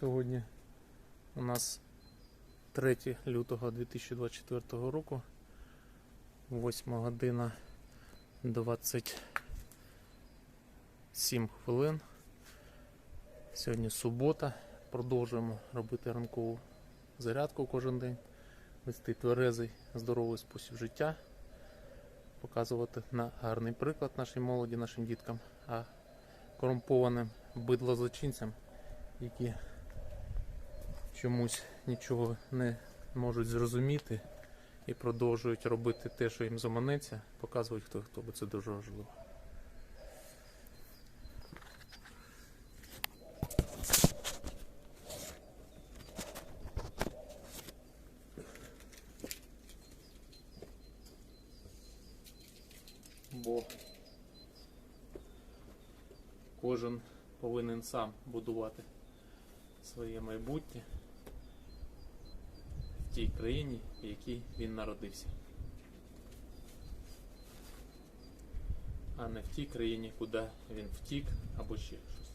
Сьогодні у нас 3 лютого 2024 року, 8 година 27 хвилин. Сьогодні субота. Продовжуємо робити ранкову зарядку кожен день, вести тверезий, здоровий спосіб життя, показувати на гарний приклад нашій молоді, нашим діткам, а корумпованим бидлозлочинцям, які чомусь нічого не можуть зрозуміти і продовжують робити те, що їм заманеться, показують хто хто, бо це дуже важливо. Бо кожен повинен сам будувати своє майбутнє тій країні, в якій він народився. А не в тій країні, куди він втік або ще щось.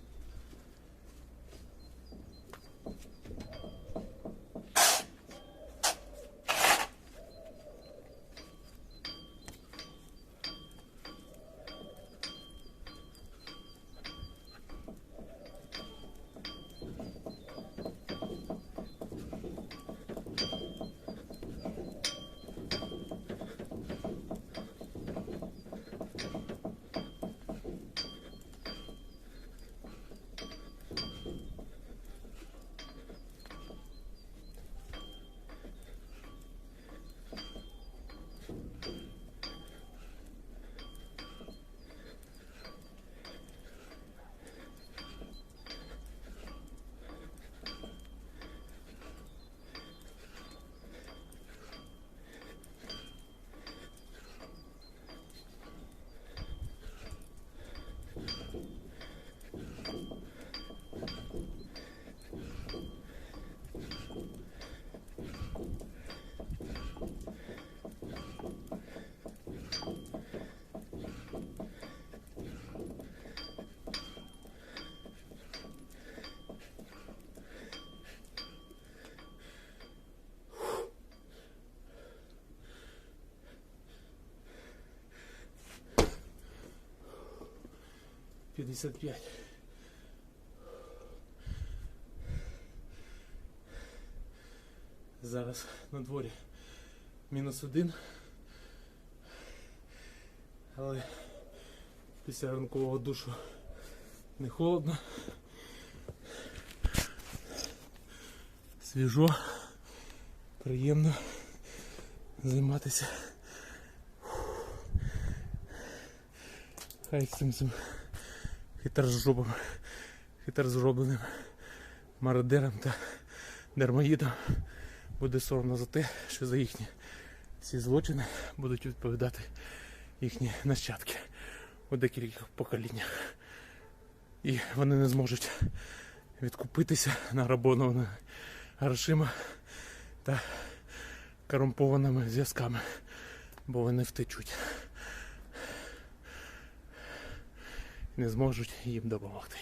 П'ятдесят п'ять. Зараз на дворі мінус один. Але після ранкового душу не холодно. Свіжо, приємно займатися. Хай з цим цим хитрожопим, хитрозробленим мародером та дармоїдом буде соромно за те, що за їхні всі злочини будуть відповідати їхні нащадки у декількох поколіннях. І вони не зможуть відкупитися награбованими грошима та корумпованими зв'язками, бо вони втечуть. Не зможуть їм допомогти.